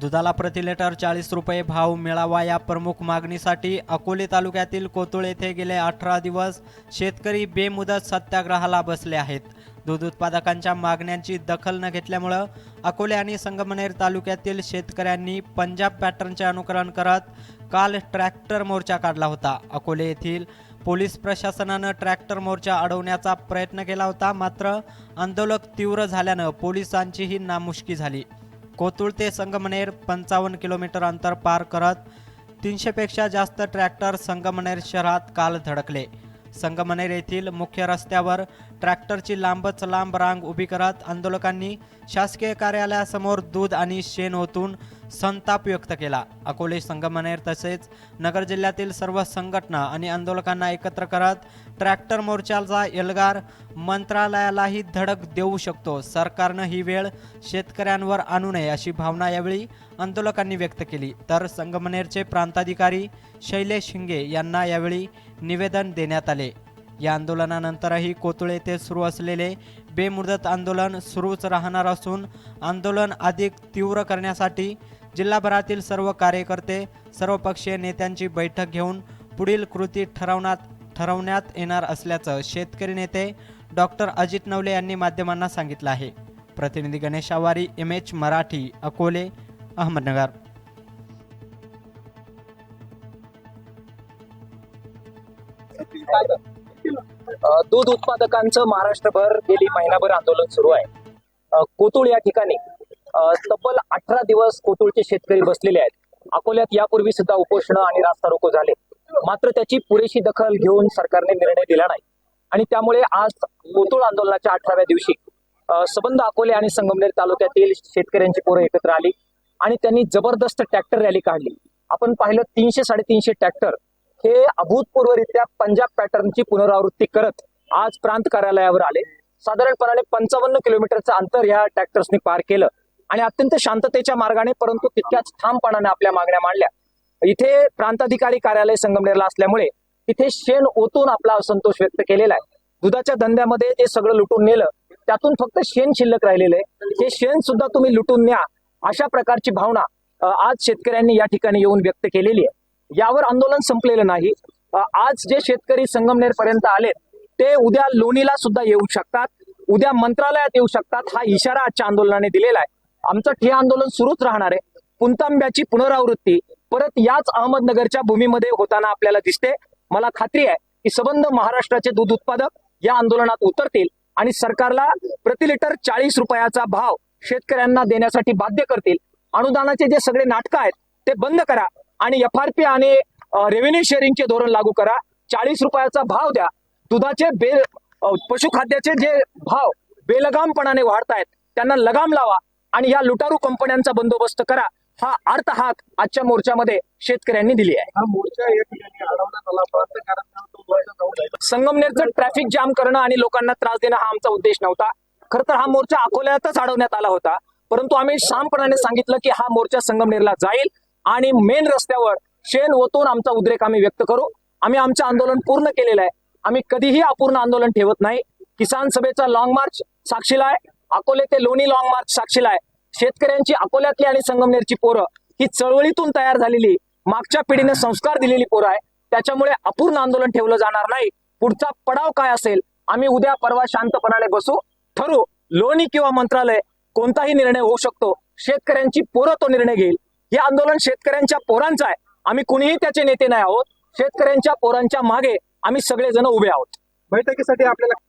दुधाला प्रति लिटर चाळीस रुपये भाव मिळावा या प्रमुख मागणीसाठी अकोले तालुक्यातील कोतुळ येथे गेले अठरा दिवस शेतकरी बेमुदत सत्याग्रहाला बसले आहेत. दूध उत्पादकांच्या मागण्यांची दखल न घेतल्यामुळं अकोले आणि संगमनेर तालुक्यातील शेतकऱ्यांनी पंजाब पॅटर्नचे अनुकरण करत काल ट्रॅक्टर मोर्चा काढला होता. अकोले येथील पोलीस प्रशासनानं ट्रॅक्टर मोर्चा अडवण्याचा प्रयत्न केला होता मात्र आंदोलक तीव्र झाल्यानं पोलिसांचीही नामुष्की झाली. कोतुळ ते संगमनेर पंचावन्न किलोमीटर अंतर पार करत तीनशेपेक्षा जास्त ट्रॅक्टर संगमनेर शहरात काल धडकले. संगमनेर येथील मुख्य रस्त्यावर ट्रॅक्टरची लांबच लांब रांग उभी करत आंदोलकांनी शासकीय कार्यालयासमोर दूध आणि शेण ओतून संताप व्यक्त केला. अकोले संगमनेर तसेच नगर जिल्ह्यातील सर्व संघटना आणि आंदोलकांना एकत्र करत ट्रॅक्टर मोर्चाचा एल्गार मंत्रालयालाही धडक देऊ शकतो. सरकारनं ही वेळ शेतकऱ्यांवर आणू नये अशी भावना यावेळी आंदोलकांनी व्यक्त केली. तर संगमनेरचे प्रांताधिकारी शैलेश शिंगे यांना यावेळी निवेदन देण्यात आले. या आंदोलनानंतरही कोतुळ येथे सुरू असलेले बेमुदत आंदोलन सुरूच राहणार असून आंदोलन अधिक तीव्र करण्यासाठी जिल्हाभरातील सर्व कार्यकर्ते सर्वपक्षीय नेत्यांची बैठक घेऊन पुढील कृती ठरवण्यात ठरवण्यात येणार असल्याचं शेतकरी नेते डॉक्टर अजित नवले यांनी माध्यमांना सांगितलं आहे. प्रतिनिधी गणेश आवारी एम एच मराठी अकोले अहमदनगर. दूध उत्पादकांचं महाराष्ट्रभर गेली महिनाभर आंदोलन सुरू आहे. कोतुळ या ठिकाणी तब्बल अठरा दिवस कोतुळचे शेतकरी बसलेले आहेत. अकोल्यात यापूर्वी सुद्धा उपोषण आणि रास्ता रोको झाले. मात्र त्याची पुरेशी दखल घेऊन सरकारने निर्णय दिला नाही. आणि त्यामुळे आज कोतुळ आंदोलनाच्या अठराव्या दिवशी सबंध अकोले आणि संगमनेर तालुक्यातील शेतकऱ्यांची पोरं एकत्र आली आणि त्यांनी जबरदस्त ट्रॅक्टर रॅली काढली. आपण पाहिलं तीनशे साडेतीनशे ट्रॅक्टर हे अभूतपूर्वरित्या पंजाब पॅटर्नची पुनरावृत्ती करत आज प्रांत कार्यालयावर आले. साधारणपणाने पंचावन्न किलोमीटरचं अंतर या ट्रॅक्टर्सनी पार केलं. आणि अत्यंत शांततेच्या मार्गाने परंतु तितक्याच ठामपणाने आपल्या मागण्या मांडल्या. इथे प्रांताधिकारी कार्यालय संगमनेरला असल्यामुळे तिथे शेण ओतून आपला असंतोष व्यक्त केलेला आहे. दुधाच्या धंद्यामध्ये जे सगळं लुटून नेलं त्यातून फक्त शेण शिल्लक राहिलेलं आहे. हे शेण सुद्धा तुम्ही लुटून न्या अशा प्रकारची भावना आज शेतकऱ्यांनी या ठिकाणी येऊन व्यक्त केलेली आहे. यावर आंदोलन संपलेलं नाही. आज जे शेतकरी संगमनेर पर्यंत आलेत ते उद्या लोणीला सुद्धा येऊ शकतात. उद्या मंत्रालयात येऊ शकतात. हा इशारा आजच्या आंदोलनाने दिलेला आहे. आमचं ठे आंदोलन सुरूच राहणार आहे. पुंतांब्याची पुनरावृत्ती परत याच अहमदनगरच्या भूमीमध्ये होताना आपल्याला दिसते. मला खात्री आहे की सबंध महाराष्ट्राचे दूध उत्पादक या आंदोलनात उतरतील आणि सरकारला प्रति लिटर चाळीस रुपयाचा भाव शेतकऱ्यांना देण्यासाठी बाध्य करतील. अनुदानाचे जे सगळे नाटकं आहेत ते बंद करा. आणि एफ आर पी आणि रेव्हेन्यू शेअरिंगचे धोरण लागू करा. चाळीस रुपयाचा भाव द्या. दुधाचे बे पशुखाद्याचे जे भाव बेलगामपणाने वाढतायत त्यांना लगाम लावा आणि या लुटारू कंपन्यांचा बंदोबस्त करा. हा अर्थ हाक आजच्या मोर्चामध्ये शेतकऱ्यांनी दिली आहे. हा मोर्चा या ठिकाणी. संगमनेरचं ट्रॅफिक जाम करणं आणि लोकांना त्रास देणं हा आमचा उद्देश नव्हता. खरं तर हा मोर्चा अकोल्यातच अडवण्यात आला होता. परंतु आम्ही शामपणाने सांगितलं की हा मोर्चा संगमनेरला जाईल. आणि मेन रस्त्यावर शेण ओतून आमचा उद्रेक आम्ही व्यक्त करू. आम्ही आमचं आंदोलन पूर्ण केलेलं आहे. आम्ही कधीही अपूर्ण आंदोलन ठेवत नाही. किसान सभेचा लॉंग मार्च साक्षीला आहे. अकोले ते लोणी लॉंग मार्च साक्षीला आहे. शेतकऱ्यांची अकोल्यातली आणि संगमनेरची पोरं ही चळवळीतून तयार झालेली मागच्या पिढीने संस्कार दिलेली पोरं आहे. त्याच्यामुळे अपूर्ण आंदोलन ठेवलं जाणार नाही. पुढचा पडाव काय असेल आम्ही उद्या परवा शांतपणाने बसू. ठरू लोणी किंवा मंत्रालय कोणताही निर्णय होऊ शकतो. शेतकऱ्यांची पोरं तो निर्णय घेईल. हे आंदोलन शेतकऱ्यांच्या पोरांचं आहे. आम्ही कुणीही त्याचे नेते नाही आहोत. शेतकऱ्यांच्या पोरांच्या मागे आम्ही सगळेजण उभे आहोत. बैठकीसाठी आपल्याला